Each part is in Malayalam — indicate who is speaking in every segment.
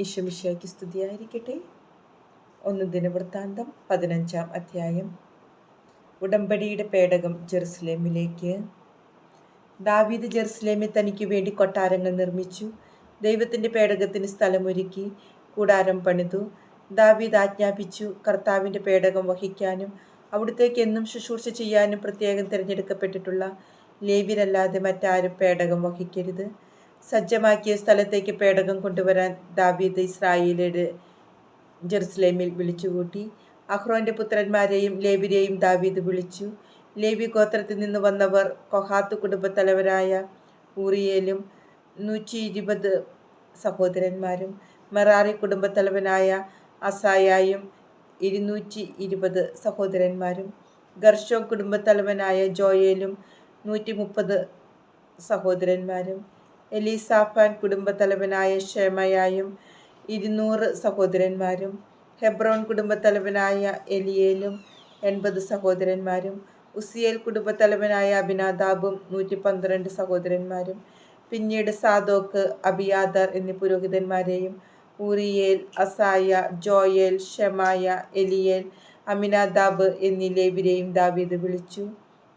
Speaker 1: ഈശോമിശിയാക്കി സ്തുതിയായിരിക്കട്ടെ. ഒന്ന് ദിനവൃത്താന്തം പതിനഞ്ചാം അധ്യായം. ഉടമ്പടിയുടെ പേടകം ജെറുസലേമിലേക്ക്. ദാവീദ് ജെറുസലേമിൽ തനിക്ക് വേണ്ടി കൊട്ടാരങ്ങൾ നിർമ്മിച്ചു. ദൈവത്തിന്റെ പേടകത്തിന് സ്ഥലമൊരുക്കി കൂടാരം പണിതു. ദാവീദ് ആജ്ഞാപിച്ചു കർത്താവിന്റെ പേടകം വഹിക്കാനും അവിടത്തേക്ക് എന്നും ശുശ്രൂഷ ചെയ്യാനും പ്രത്യേകം തിരഞ്ഞെടുക്കപ്പെട്ടിട്ടുള്ള ലേവിരല്ലാതെ മറ്റാരും പേടകം വഹിക്കരുത്. സജ്ജമാക്കിയ സ്ഥലത്തേക്ക് പേടകം കൊണ്ടുവരാൻ ദാവീദ് ഇസ്രായേലിയുടെ ജെറുസലേമിൽ വിളിച്ചുകൂട്ടി. അഹ്റോന്റെ പുത്രന്മാരെയും ലേബിരെയും ദാവീദ് വിളിച്ചു. ലേബി ഗോത്രത്തിൽ നിന്ന് വന്നവർ കൊഹാത്ത് കുടുംബത്തലവരായ ഊറിയേലും നൂറ്റി ഇരുപത് സഹോദരന്മാരും മെറാറി കുടുംബത്തലവനായ അസായായും ഇരുന്നൂറ്റി ഇരുപത് സഹോദരന്മാരും ഗർഷോ കുടുംബത്തലവനായ ജോയേലും നൂറ്റി മുപ്പത് സഹോദരന്മാരും എലിസാഫാൻ കുടുംബത്തലവനായ ഷേമയായും ഇരുന്നൂറ് സഹോദരന്മാരും ഹെബ്രോൺ കുടുംബത്തലവനായ എലിയേലും എൺപത് സഹോദരന്മാരും ഉസിയേൽ കുടുംബത്തലവനായ അഭിനാദാബും നൂറ്റി പന്ത്രണ്ട് സഹോദരന്മാരും പിന്നീട് സാദോക്ക് അബിയാദർ എന്നീ പുരോഹിതന്മാരെയും Uriel Asaiah Joel Shemaiah Eliel Amminadab എന്നീ ലേബിരെയും ദാവീദ് വിളിച്ചു.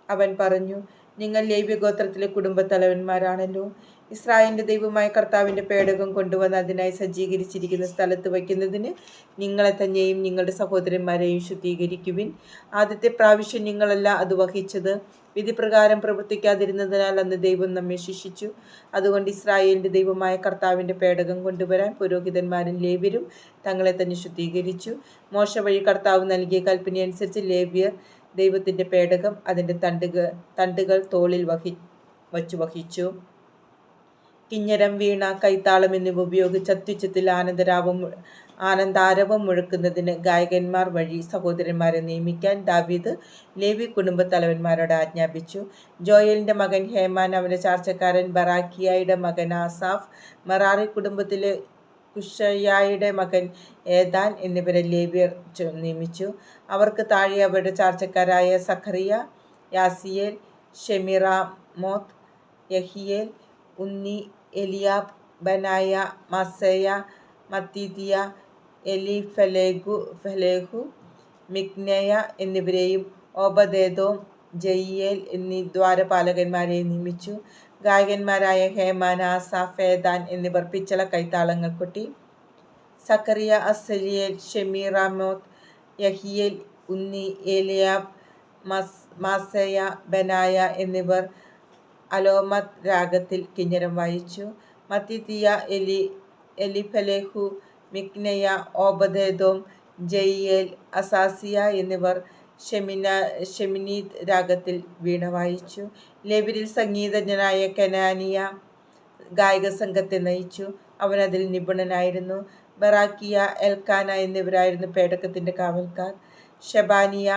Speaker 1: അവൻ പറഞ്ഞു നിങ്ങൾ ലേവ്യ ഗോത്രത്തിലെ കുടുംബത്തലവന്മാരാണല്ലോ. ഇസ്രായേലിന്റെ ദൈവമായ കർത്താവിന്റെ പേടകം കൊണ്ടുവന്ന് അതിനായി സജ്ജീകരിച്ചിരിക്കുന്ന സ്ഥലത്ത് വയ്ക്കുന്നതിന് നിങ്ങളെ തന്നെയും നിങ്ങളുടെ സഹോദരന്മാരെയും ശുദ്ധീകരിക്കുവിൻ. ആദ്യത്തെ പ്രാവശ്യം നിങ്ങളല്ല അത് വഹിച്ചത്. വിധിപ്രകാരം പ്രവർത്തിക്കാതിരുന്നതിനാൽ അന്ന് ദൈവം നമ്മെ ശിക്ഷിച്ചു. അതുകൊണ്ട് ഇസ്രായേലിന്റെ ദൈവമായ കർത്താവിന്റെ പേടകം കൊണ്ടുവരാൻ പുരോഹിതന്മാരും ലേവ്യരും തങ്ങളെ തന്നെ ശുദ്ധീകരിച്ചു. മോശ വഴി കർത്താവ് നൽകിയ കൽപ്പനയനുസരിച്ച് ലേവ്യർ ദൈവത്തിന്റെ പേടകം അതിന്റെ തണ്ടുകൾ തണ്ടുകൾ തോളിൽ വഹി വച്ചു വഹിച്ചു. കിഞ്ഞരം വീണ കൈത്താളം എന്നിവ ഉപയോഗിച്ച് അത്യുച്ചത്തിൽ ആനന്ദരാവം ആനന്ദാരവം മുഴക്കുന്നതിന് ഗായകന്മാർ വഴി സഹോദരന്മാരെ നിയമിക്കാൻ ദാവീദ് ലേവി കുടുംബ തലവന്മാരോട് ആജ്ഞാപിച്ചു. ജോയലിന്റെ മകൻ ഹേമാൻ അവന്റെ ചാർച്ചക്കാരൻ ബറാക്കിയായുടെ മകൻ ആസാഫ് മറാറി കുടുംബത്തിലെ കുഷയായുടെ മകൻ ഏതാൻ എന്നിവരെ ലേവിയർ നിയമിച്ചു. അവർക്ക് താഴെ അവരുടെ ചാർച്ചക്കാരായ Zechariah Jaaziel Shemiramoth Jehiel Unni Eliab Benaiah Maaseiah Mattithiah Eliphelehu ഫലേഹു മിഗ്നയ എന്നിവരെയും ഓബദേദോം ജയ്യേൽ എന്നീ ദ്വാരപാലകന്മാരെയും നിയമിച്ചു. ഗായകന്മാരായ ഹേമാൻ ആസാഫ് ഏദാൻ എന്നിവർ പിച്ചള കൈത്താളങ്ങൾ കൊട്ടി. Zechariah Aziel Shemiramoth Jehiel Unni Eliab Maaseiah Benaiah എന്നിവർ അലോമത് രാഗത്തിൽ കിഞ്ഞരം വായിച്ചു. മത്തിയ എലി എലിഫലേഹു മിക്നയ ഓബദേദോം ജയ്യേൽ അസാസിയ എന്നിവർ ഷെമിന ഷെമിനീത് രാഗത്തിൽ വീണ വായിച്ചു. ലെബിരിൽ സംഗീതജ്ഞനായ കനാനിയ ഗായക സംഘത്തെ നയിച്ചു. അവൻ അതിൽ നിപുണനായിരുന്നു. ബറാക്കിയ എൽക്കാന എന്നിവരായിരുന്നു പേടക്കത്തിന്റെ കാവൽക്കാർ. ഷബാനിയ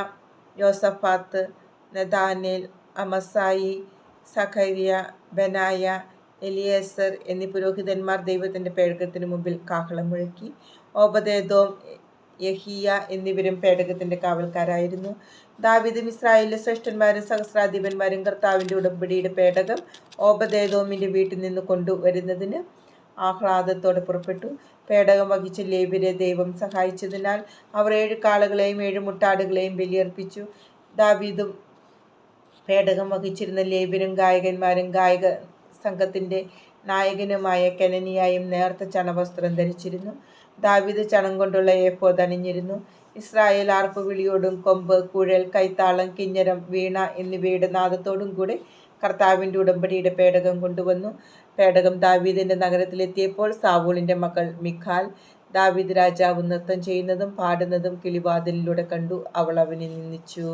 Speaker 1: യോസഫാത്ത് നദാനേൽ അമസായി സഖരിയ ബനായ എലിയേസർ എന്നീ പുരോഹിതന്മാർ ദൈവത്തിന്റെ പേടകത്തിന് മുമ്പിൽ കാഹളം മുഴക്കി. ഓബദേദോം യഹിയ എന്നിവരും പേടകത്തിന്റെ കാവൽക്കാരായിരുന്നു. ദാവിദും ഇസ്രായേലിലെ ശ്രേഷ്ഠന്മാരും സഹസ്രാധിപന്മാരും കർത്താവിന്റെ ഉടമ്പടിയുടെ പേടകം ഓബദേദോമിന്റെ വീട്ടിൽ നിന്ന് കൊണ്ടുവരുന്നതിന് ആഹ്ലാദത്തോടെ പുറപ്പെട്ടു. പേടകം വഹിച്ച ലേബിരെ ദൈവം സഹായിച്ചതിനാൽ അവർ ഏഴ് കാളകളെയും ഏഴ് മുട്ടാടുകളെയും ബലിയർപ്പിച്ചു. ദാവീദും പേടകം വഹിച്ചിരുന്ന ലേബിനും ഗായകന്മാരും ഗായക സംഘത്തിന്റെ നായകനുമായ കെനനിയായും നേർത്ത ചണവസ്ത്രം ധരിച്ചിരുന്നു. ദാവിദ് ചണം കൊണ്ടുള്ള ഏഫോദ് അണിഞ്ഞിരുന്നു. ഇസ്രായേൽ ആർപ്പുവിളിയോടും കൊമ്പ് കുഴൽ കൈത്താളം കിഞ്ഞരം വീണ എന്നിവയുടെ നാദത്തോടും കൂടെ കർത്താവിന്റെ ഉടമ്പടിയുടെ പേടകം കൊണ്ടുവന്നു. പേടകം ദാവീദിന്റെ നഗരത്തിലെത്തിയപ്പോൾ സാവൂളിന്റെ മകൾ മിഖാൽ ദാവീദ് രാജാവ് നൃത്തം ചെയ്യുന്നതും പാടുന്നതും കിളിവാതിലിലൂടെ കണ്ടു. അവൾ അവനെ നിന്ദിച്ചു.